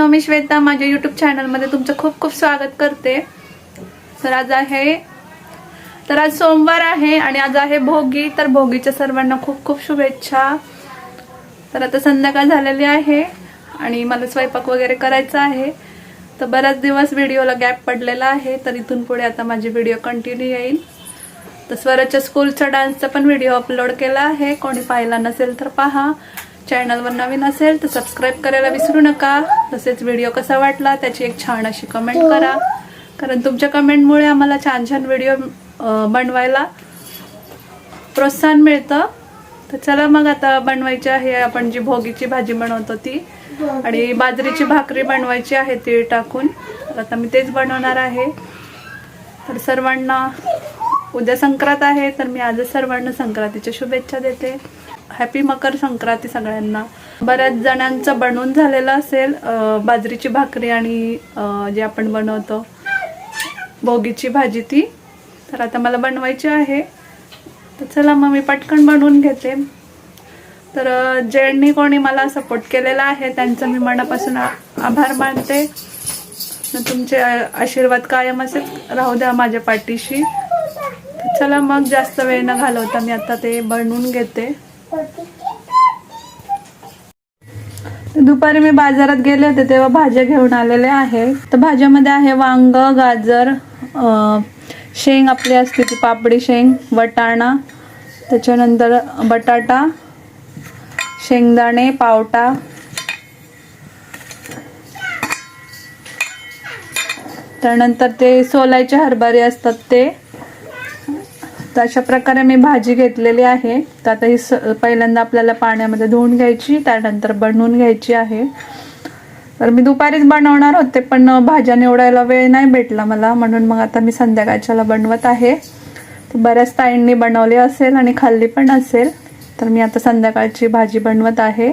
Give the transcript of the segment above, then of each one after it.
मित्रांनो मी श्वेता माझ्या यूट्यूब चॅनलमध्ये तुमचं खूप खूप स्वागत करते. तर आज आहे तर आज सोमवार आहे आणि आज आहे भोगी. तर भोगीच्या सर्वांना खूप खूप शुभेच्छा. तर आता संध्याकाळ झालेली आहे आणि मला स्वयंपाक वगैरे करायचा आहे. तर बराच दिवस व्हिडिओला गॅप पडलेला आहे तर इथून पुढे आता माझी व्हिडिओ कंटिन्यू येईल. तर स्वराच्या स्कूलचा डान्सचा पण व्हिडिओ अपलोड केला आहे. कोणी पाहिला नसेल तर पहा. चॅनलवर नवीन असेल तर सबस्क्राईब करायला विसरू नका. तसेच व्हिडिओ कसा वाटला त्याची एक छान अशी कमेंट करा. कारण तुमच्या कमेंटमुळे आम्हाला छान छान व्हिडिओ बनवायला प्रोत्साहन मिळतं. तर चला मग आता बनवायची आहे आपण जी भोगीची भाजी बनवतो ती. आणि बाजरीची भाकरी बनवायची आहे तीळ टाकून. तर आता मी तेच बनवणार आहे. तर सर्वांना उद्या संक्रांत आहे तर मी आजच सर्वांना संक्रांतीच्या शुभेच्छा देते. हॅपी मकर संक्रांती सगळ्यांना. बऱ्याच जणांचं बनवून झालेलं असेल बाजरीची भाकरी आणि जे आपण बनवतो भोगीची भाजी ती. तर आता मला बनवायची आहे. तर चला मग मी पटकन बनवून घेते. तर ज्यांनी कोणी मला सपोर्ट केलेला आहे त्यांचं मी मनापासून आभार मानते. तुमचे आशीर्वाद कायम असेच राहू द्या माझ्या पाठीशी. चला मग जास्त वेळ न घालवता मी आता ते बनवून घेते. दुपारी मी बाजारात गेले होते तेव्हा भाज्या घेऊन आलेले आहे. तर भाज्यामध्ये आहे वांग गाजर शेंग आपली असते ती पापडी शेंग वटाणा त्याच्यानंतर बटाटा शेंगदाणे पावटा. त्यानंतर ते सोलायचे हरभरे असतात ते. तर अशा प्रकारे मी भाजी घेतलेली आहे. तर आता ही स पहिल्यांदा आपल्याला पाण्यामध्ये धुवून घ्यायची त्यानंतर बनवून घ्यायची आहे. तर मी दुपारीच बनवणार होते पण भाज्या निवडायला वेळ नाही भेटला मला म्हणून मग आता मी संध्याकाळच्याला बनवत आहे. तर बऱ्याच ताईंनी बनवली असेल आणि खाल्ली पण असेल तर मी आता संध्याकाळची भाजी बनवत आहे.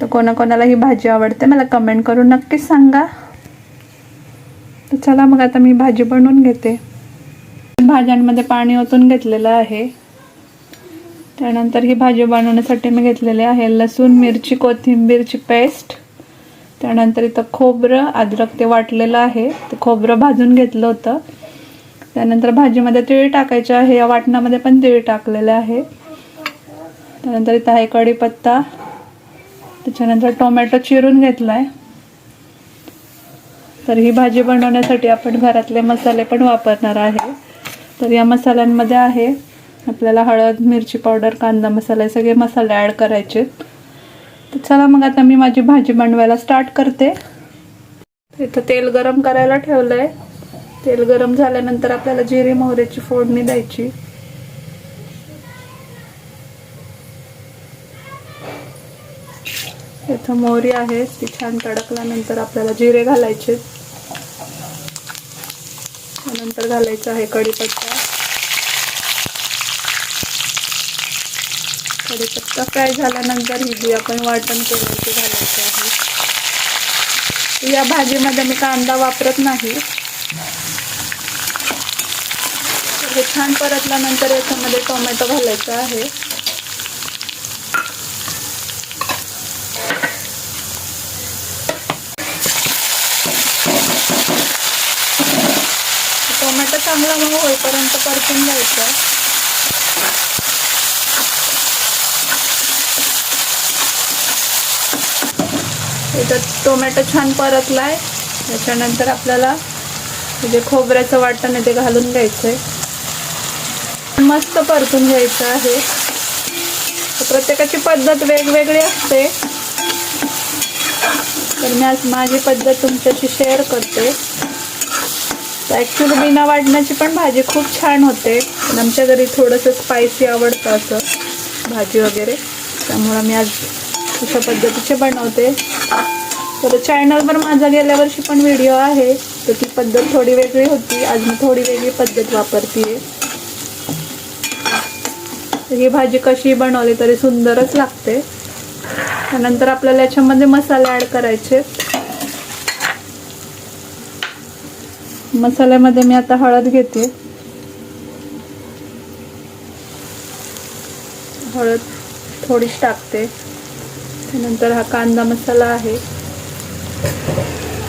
तर कोणाकोणाला ही भाजी आवडते मला कमेंट करून नक्कीच सांगा. तर चला मग आता मी भाजी बनवून घेते. भाज्यांमध्ये पाणी ओतून घेतलेलं आहे. त्यानंतर ही भाजी बनवण्यासाठी मी घेतलेली आहे लसूण मिरची कोथिंबीरची पेस्ट. त्यानंतर इथं खोबरं अद्रक ते वाटलेलं आहे. ते खोबरं भाजून घेतलं होतं. त्यानंतर भाजीमध्ये तिळी टाकायचे आहे. या वाटणामध्ये पण तिळी टाकलेले आहे. त्यानंतर इथं आहे कढीपत्ता. त्याच्यानंतर टोमॅटो चिरून घेतला आहे तर ही भाजी बनवण्यासाठी आपण घरातले मसाले पण वापरणार आहे. तर या मसाल्यांमध्ये आहे. आपल्याला हळद मिरची पावडर कांदा मसाला हे सगळे मसाले ॲड करायचे तर चला मग आता मी माझी भाजी बनवायला स्टार्ट करते. इथं तेल गरम करायला ठेवलं आहे तेल गरम झाल्यानंतर आपल्याला जिरे मोहऱ्याची फोडणी द्यायची. इथं मोहरी आहे ती छान तडकल्यानंतर आपल्याला जिरे घालायचे नंतर घालायचं आहे कढीपत्ता. कढीपत्ता फ्राय झाल्यानंतर ही जी आपण वाटण केलं ते घालायचं आहे. या भाजीमध्ये मी कांदा वापरत नाही. हे छान परतल्यानंतर याच्यामध्ये टोमॅटो घालायचा आहे टोमॅटो चांगला मग होईपर्यंत परतून घ्यायचं. इथं टोमॅटो छान परतलाय. त्याच्यानंतर आपल्याला म्हणजे जे खोबऱ्याचं वाटण आहे ते घालून घ्यायचंय. मस्त परतून घ्यायचं आहे. तर प्रत्येकाची पद्धत वेगवेगळी असते. तर मी आज माझी पद्धत तुमच्याशी शेअर करते. ॲक्च्युली बिना वाटण्याची पण भाजी खूप छान होते. पण आमच्या घरी थोडंसं स्पायसी आवडतं असं भाजी वगैरे. त्यामुळं मी आज अशा पद्धतीचे बनवते. तर चॅनलवर माझा गेल्या वर्षी पण व्हिडिओ आहे. तर ती पद्धत थोडी वेगळी होती. आज मी थोडी वेगळी पद्धत वापरते ही भाजी कशी बनवली तरी सुंदरच लागते. त्यानंतर आपल्याला याच्यामध्ये मसाले ॲड करायचे. मसाल्यामध्ये मी आता हळद घेते. हळद थोडीच टाकते. त्यानंतर हा कांदा मसाला आहे.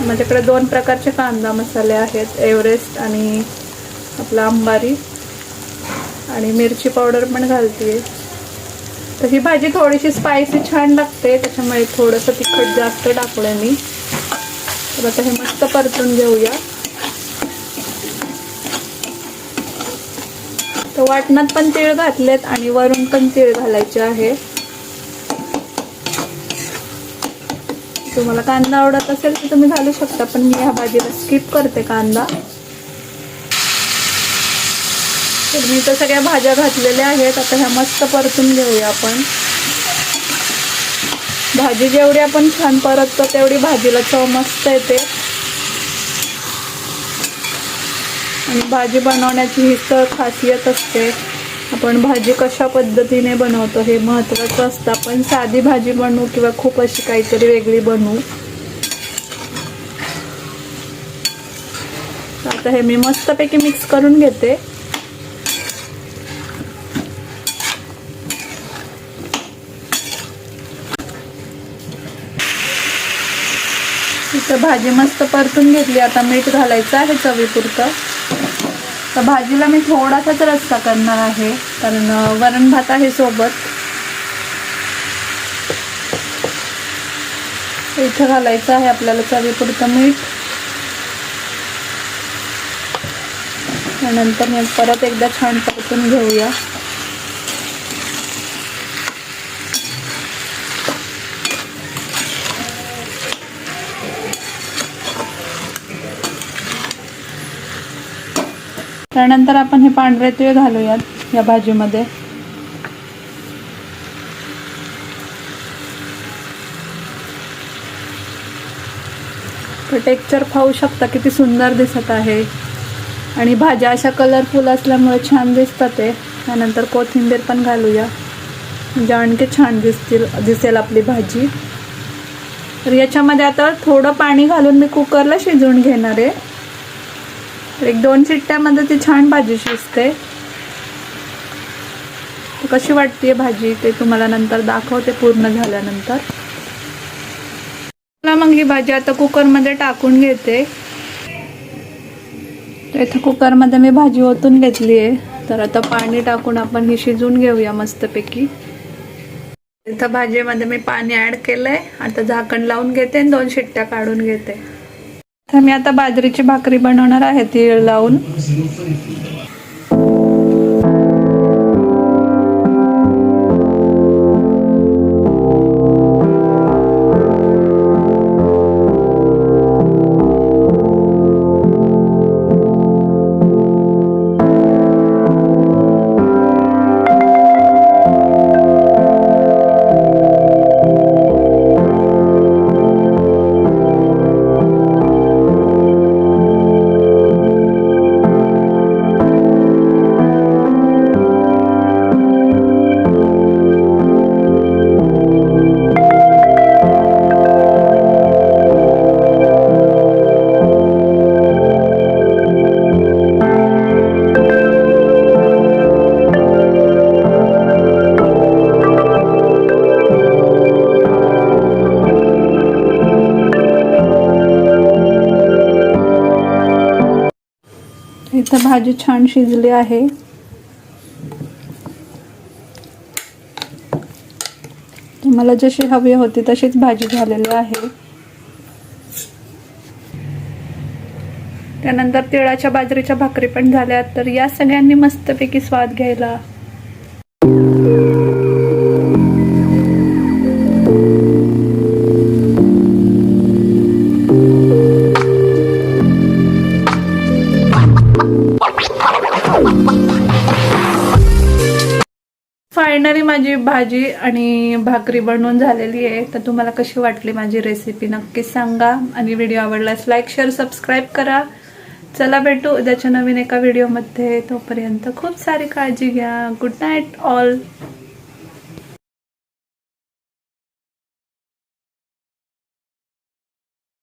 माझ्याकडे दोन प्रकारचे कांदा मसाले आहेत. एव्हरेस्ट आणि आपला अंबारी. आणि मिरची पावडर पण घालते तर ही भाजी थोडीशी स्पायसी छान लागते. त्याच्यामुळे थोडंसं तिखट जास्त टाकलं मी. तर आता हे मस्त परतून घेऊया. असं वाटणात पण तीळ घातलेत आणि वरून पण तीळ घालायचे आहे. तुम्हाला कांदा आवडत असेल तर तुम्ही घालू शकता पण मी ह्या भाजीला स्किप करते कांदा. तर मी तर सगळ्या भाज्या घातलेल्या आहेत आता ह्या मस्त परतून घेऊया आपण. भाजी जेवढी आपण छान परततो तेवढी भाजीला चव मस्त येते. आणि भाजी बनवण्याची ही तर खासियत असते. आपण भाजी कशा पद्धतीने बनवतो हे महत्त्वाचं असतं. आपण साधी भाजी बनवू किंवा खूप अशी काहीतरी वेगळी बनवू. आता हे मी मस्तपैकी मिक्स करून घेते. इथं भाजी मस्त परतून घेतली. आता मीठ घालायचं आहे चवीपुरतं. तर भाजीला मी थोडासाच रस्सा करणार आहे कारण वरण भात आहे सोबत. इथं घालायचं आहे आपल्याला चवीपुरतं मीठ. त्यानंतर मी परत एकदा छान परतून घेऊया. त्यानंतर आपण हे पांढरे तीळ घालूयात या भाजीमध्ये. तर टेक्चर पाहू शकता किती सुंदर दिसत आहे. आणि भाज्या अशा कलरफुल असल्यामुळे छान दिसतात ते. त्यानंतर कोथिंबीर पण घालूया. म्हणजे आणखी छान दिसतील दिसेल आपली भाजी. तर याच्यामध्ये आता थोडं पाणी घालून मी कुकरला शिजवून घेणार आहे. एक दोन शिट्ट्यामध्ये ती छान भाजी शिजते. कशी वाटते भाजी? ते तुम्हाला नंतर दाखवते पूर्ण झाल्यानंतर. मला मग ही भाजी आता कुकरमध्ये टाकून घेते. इथं कुकरमध्ये मी भाजी ओतून घेतली आहे. तर आता पाणी टाकून आपण ही शिजवून घेऊया मस्तपैकी. इथं भाजीमध्ये मी पाणी ॲड केलंय. आता झाकण लावून घेते आणि दोन शिट्ट्या काढून घेते. तर मी आता बाजरीची भाकरी बनवणार आहे तीळ लावून. इथं भाजी छान शिजली आहे. मला जशी हवी होती तशीच भाजी झालेली आहे. त्यानंतर तिळाच्या बाजरीच्या भाकरी पण झाल्या तर या सगळ्यांनी मस्तपैकी स्वाद घ्यायला. माझी भाजी आणि भाकरी बनवून झालेली आहे. तर तुम्हाला कशी वाटली माझी रेसिपी नक्कीच सांगा. आणि व्हिडिओ आवडल्यास लाईक शेअर सबस्क्राईब करा. चला भेटू उद्याच्या नवीन एका व्हिडिओमध्ये तोपर्यंत खूप सारी काळजी घ्या. Good night all